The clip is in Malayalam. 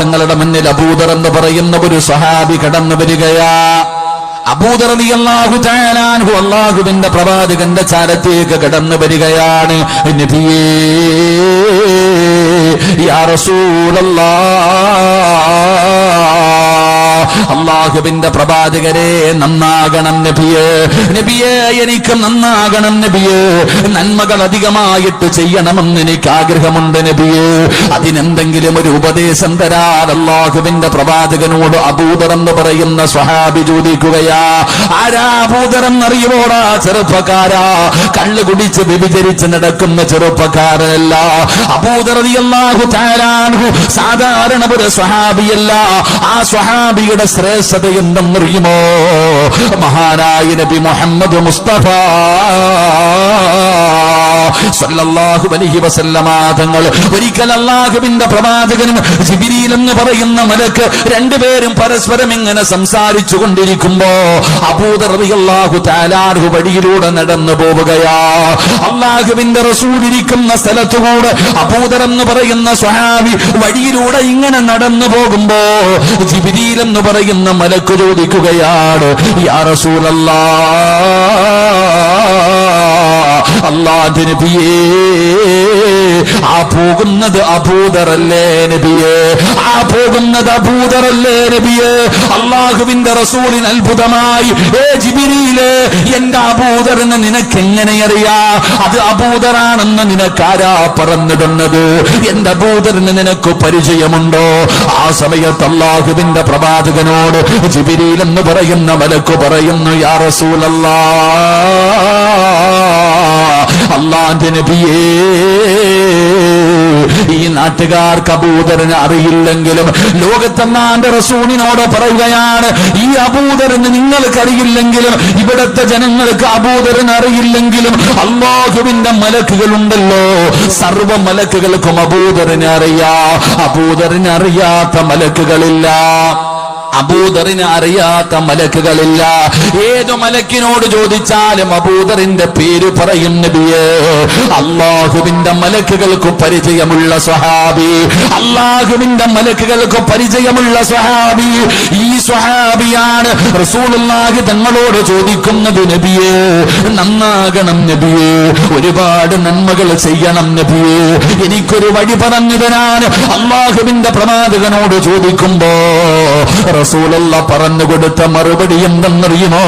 തങ്ങളുടെ മുന്നിൽ അബൂദർ എന്ന് പറയുന്ന ഒരു സഹാബി കടന്നു വരികയാ. അബൂദർ അള്ളാഹു അള്ളാഹുവിന്റെ പ്രവാചകന്റെ ചാരത്തേക്ക് കടന്നു വരികയാണ്. നബിയേ യാ റസൂലല്ലാ അള്ളാഹുവിന്റെ പ്രവാചകരെ നന്നാകണം നബിയേ. നബിയേ എനിക്ക് നന്നാകണം നബിയേ. നന്മകൾ അധികമായിട്ട് ചെയ്യണമെന്ന് എനിക്ക് ആഗ്രഹമുണ്ട് നബിയേ. അതിനെന്തെങ്കിലും ഒരു ഉപദേശം തരാൻ അള്ളാഹുവിന്റെ പ്രവാചകനോട് അബൂദർ എന്ന് പറയുന്ന സ്വഹാബി ചോദിക്കുകയാ ആരാ അബൂദർ എന്നറിയുമോടാ ചെറുപ്പക്കാരാ? കള്ളു കുടിച്ച് വ്യഭിചരിച്ച് നടക്കുന്ന ചെറുപ്പക്കാരനല്ല താരാൻഹു സാധാരണ ഒരു സ്വഹാബിയല്ല. ആ സ്വഹാബിയുടെ ശ്രേഷ്ഠത എന്തെന്നറിയുമോ മഹാനായ നബി മുഹമ്മദ് മുസ്തഫ സല്ലല്ലാഹു അലൈഹി വസല്ലമ തങ്ങൾ ഒരിക്കൽ അള്ളാഹുവിന്റെ പ്രവാചകനും ജിബിരിയിൽ എന്ന് പറയുന്ന മലക്ക് രണ്ടുപേരും പരസ്പരം ഇങ്ങനെ സംസാരിച്ചു കൊണ്ടിരിക്കുമ്പോ അബൂദർ റളിയല്ലാഹു തആലാഹു വഴിയിലൂടെ നടന്നു പോവുകയാ. അള്ളാഹുവിന്റെ റസൂൽ ഇരിക്കുന്ന സ്ഥലത്തുകൂടെ അബൂദർ എന്ന് പറയുന്ന സ്വഹാബി വഴിയിലൂടെ ഇങ്ങനെ നടന്നു പോകുമ്പോ ജിബിരിയിൽ എന്ന് പറയുന്ന മലക്ക് ചോദിക്കുകയാണ് യാ റസൂലല്ലാ അള്ളാഹ് നബിയേ ആ പോകുന്നത് അബൂദറല്ലേ നബിയേ? ആ പോകുന്നത് അബൂദറല്ലേ നബിയേ? അള്ളാഹുവിന്റെ റസൂലിന് അത്ഭുതമായി. ഏ ജിബിരിയിലെ എന്റെ അഭൂതറിന് നിനക്ക് എങ്ങനെ അറിയാ? അത് അബൂദറാണെന്ന് നിനക്കാരാ പറഞ്ഞിടുന്നത്? എന്റെ അബൂദറിന് നിനക്ക് പരിചയമുണ്ടോ? ആ സമയത്ത് അള്ളാഹുവിന്റെ പ്രവാചകനോട് ജിബിരിയിൽ എന്ന് പറയുന്ന മലക്ക് പറയുന്നു യാ റസൂലല്ലാ നാട്ടുകാർക്ക് അബൂദറിന് അറിയില്ലെങ്കിലും ലോകത്തെന്നാന്റെ റസൂലിനോട് പറയുകയാണ് ഈ അബൂദറിന് നിങ്ങൾക്ക് അറിയില്ലെങ്കിലും ഇവിടത്തെ ജനങ്ങൾക്ക് അബൂദറിന് അറിയില്ലെങ്കിലും അള്ളാഹുവിന്റെ മലക്കുകളുണ്ടല്ലോ. സർവ മലക്കുകൾക്കും അബൂദറിന് അറിയാ. അബൂദറിന് അറിയാത്ത മലക്കുകളില്ല. അബൂദറിന് അറിയാത്ത മലക്കുകളില്ല. ഏതു മലക്കിനോട് ചോദിച്ചാലും അബൂദറിന്റെ പേര് പറയും നബിയേ. അള്ളാഹുവിന്റെ മലക്കുകൾക്ക് പരിചയമുള്ള സ്വഹാബി. അള്ളാഹുവിന്റെ മലക്കുകൾക്ക് പരിചയമുള്ള സ്വഹാബി. ഈ സ്വഹാബിയാണ് റസൂലുള്ളാഹി തങ്ങളോട് ചോദിക്കുന്നത് നബിയേ. നന്നാകണം നബിയേ. ഒരുപാട് നന്മകൾ ചെയ്യണം നബിയേ. എനിക്കൊരു വഴി പറഞ്ഞു തരാൻ അള്ളാഹുവിന്റെ പ്രമാതകനോട് ചോദിക്കുമ്പോ റസൂലുള്ള പറഞ്ഞു കൊടുത്ത മറുപടി എന്തെന്നറിയുമോ?